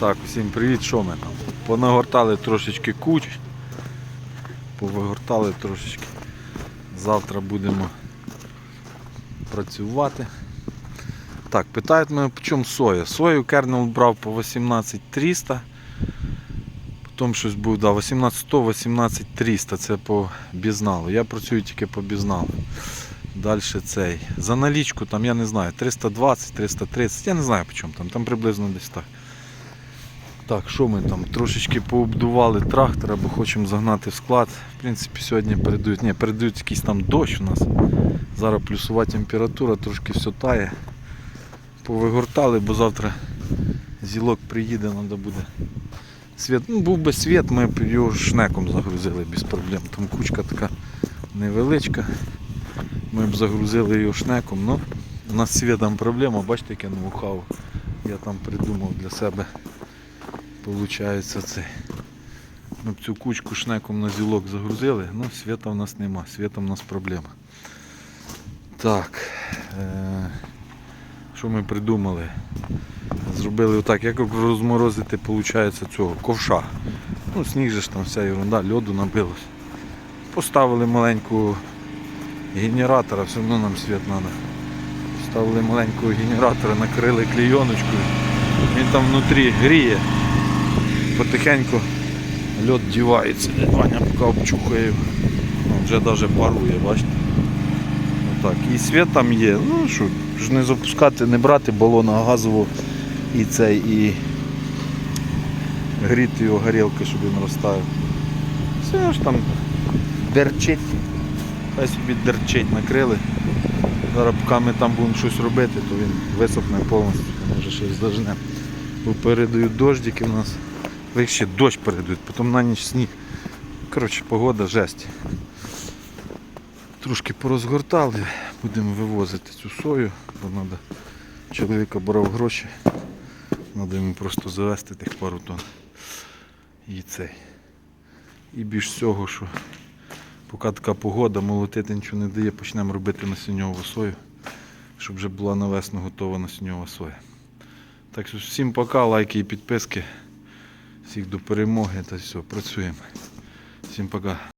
Так, всім привіт, що ми там? Понагортали трошечки куч, повигортали трошечки. Завтра будемо працювати. Так, питають мене, по чому соя. Сою кернел брав по 18300. Потім щось був, да, 18100, 18300 це по бізналу. Я працюю тільки по бізналу. Далі цей. За налічку там, я не знаю, 320, 330, я не знаю по чому там, там приблизно десь так. Так, що ми там? Трошечки пообдували трактора, бо хочемо загнати в склад. В принципі, сьогодні передають. Ні, передають якийсь там дощ у нас. Зараз плюсова температура, трошки все тає. Повигортали, бо завтра зілок приїде, треба буде. Світ, ну, був би світ, ми б його шнеком загрузили без проблем. Там кучка така невеличка. Ми б загрузили його шнеком, ну у нас з світом проблема, бачите, як я ноу-хау. Я там придумав для себе. Получається це. Ми б цю кучку шнеком на зілок загрузили, ну світа в нас нема, світа в нас проблема. Так. Е- що ми придумали? Зробили отак, як розморозити, виходить, цього ковша. Ну, сніг же ж там вся ерунда, льоду набилось. Поставили маленьку генератора, все одно нам світ треба. Поставили маленького генератора, накрили клейоночкою. Він там внутрі гріє. Потихеньку льод дівається. Ваня поки обчухає. Ну, вже навіть парує, бачите. Отак. І світ там є. Ну що, ж не запускати, не брати балона газового і цей, і гріти його горілки, щоб він розставив. Все ж там дерчить. Хай собі дерчить накрили. Зараз поки ми там будемо щось робити, то він висохне повністю, може щось зажне. Бо передають дождики в нас. Ви ще дощ передають, потім на ніч сніг. Коротше, погода жесть. Трошки порозгортали, будемо вивозити цю сою, бо треба. Чоловіка брав гроші. Треба йому просто завести тих пару тонн. І цей. І більш всього, що поки така погода, молотити нічого не дає, почнемо робити насінньову сою, щоб вже була на весну готова насінньова соя. Так що всім пока, лайки і підписки. Всіх до перемоги та все, працюємо. Всім пока.